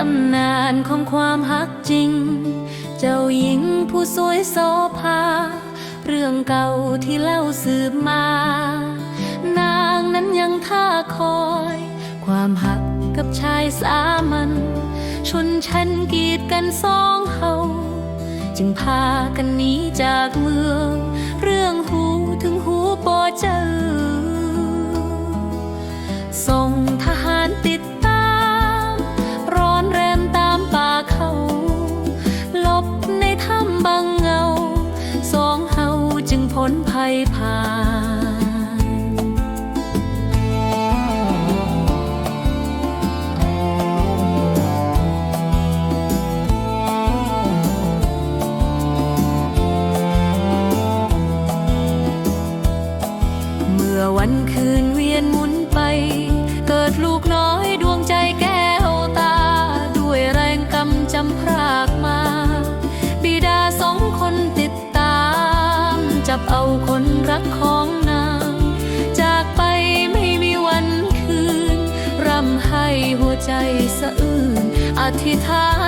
ตำนานของความฮักจริง เจ้าหญิงผู้สวยโสภา เรื่องเก่าที่เล่าสืบมา นางนั้นยังท่าคอย ความหักกับชายสามัญชนชั้นกีดกันสองเฮาจึงพากันหนีจากเมือง เรื่องหูถึงหูปอเจอ ผ่านเมื่อวันคืนเวียนหมุนไป บเอาคนรักของนาง จากไปไม่มีวันคืนร่ำให้หัวใจสะอื้นอธิษฐาน